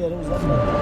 Yere uzatma.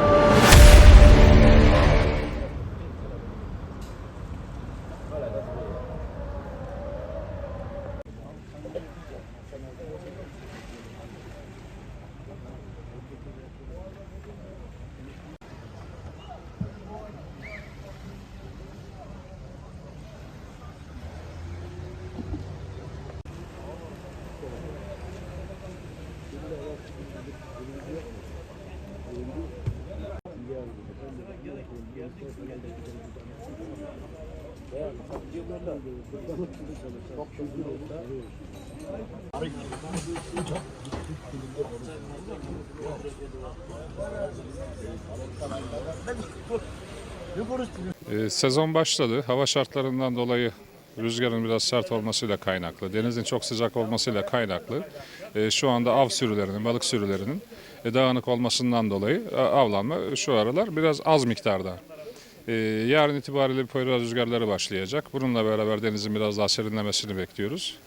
Ee, sezon başladı. Hava şartlarından dolayı rüzgarın biraz sert olmasıyla kaynaklı, denizin çok sıcak olmasıyla kaynaklı e, şu anda av sürülerinin, balık sürülerinin e, dağınık olmasından dolayı avlanma şu aralar biraz az miktarda. E, yarın itibariyle Poyraz rüzgarları başlayacak. Bununla beraber denizin biraz daha serinlemesini bekliyoruz.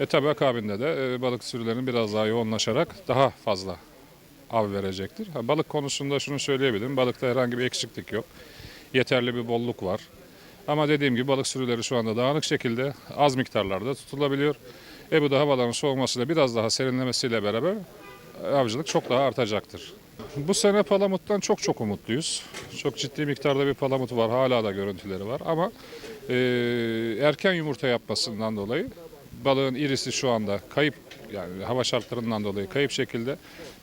E tabi akabinde de e, balık sürülerinin biraz daha yoğunlaşarak daha fazla av verecektir. Balık konusunda şunu söyleyebilirim. Balıkta herhangi bir eksiklik yok. Yeterli bir bolluk var. Ama dediğim gibi balık sürüleri şu anda dağınık şekilde az miktarlarda tutulabiliyor. E bu da havaların soğumasıyla biraz daha serinlemesiyle beraber avcılık çok daha artacaktır. Bu sene palamuttan çok çok umutluyuz. Çok ciddi miktarda bir palamut var. Hala da görüntüleri var ama e, erken yumurta yapmasından dolayı balığın irisi şu anda kayıp yani hava şartlarından dolayı kayıp şekilde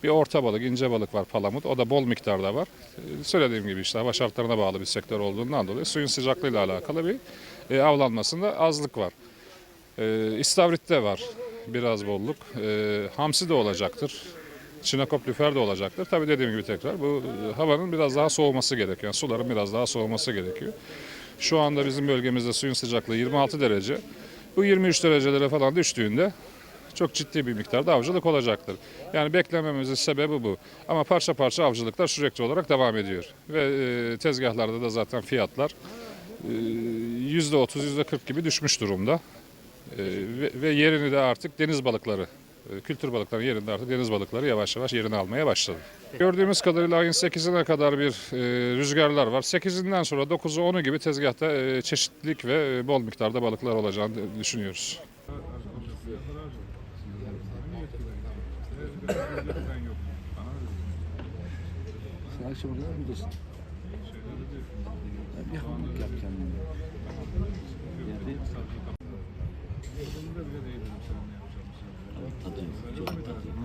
bir orta balık, ince balık var palamut. O da bol miktarda var. Ee, Söylediğim gibi işte hava şartlarına bağlı bir sektör olduğundan dolayı suyun sıcaklığıyla alakalı bir e, avlanmasında azlık var. E, İstavrit'te var biraz bolluk. E, hamsi de olacaktır. Çinekop lüfer de olacaktır. Tabii dediğim gibi tekrar bu e, havanın biraz daha soğuması gerekiyor. Yani suların biraz daha soğuması gerekiyor. Şu anda bizim bölgemizde suyun sıcaklığı 26 derece. Bu 23 derecelere falan düştüğünde çok ciddi bir miktarda avcılık olacaktır. Yani beklememizin sebebi bu. Ama parça parça avcılıklar sürekli olarak devam ediyor. Ve e, tezgahlarda da zaten fiyatlar e, %30, %40 gibi düşmüş durumda. E, ve, yerini de artık deniz balıkları, e, kültür balıklarının yerinde artık deniz balıkları yavaş yavaş yerini almaya başladı. Gördüğümüz kadarıyla ayın 8'ine kadar bir e, rüzgarlar var. 8'inden sonra 9'u 10'u gibi tezgahta e, çeşitlilik ve e, bol miktarda balıklar olacağını düşünüyoruz. Bir yap kendine. Yok. Çok tadı yok.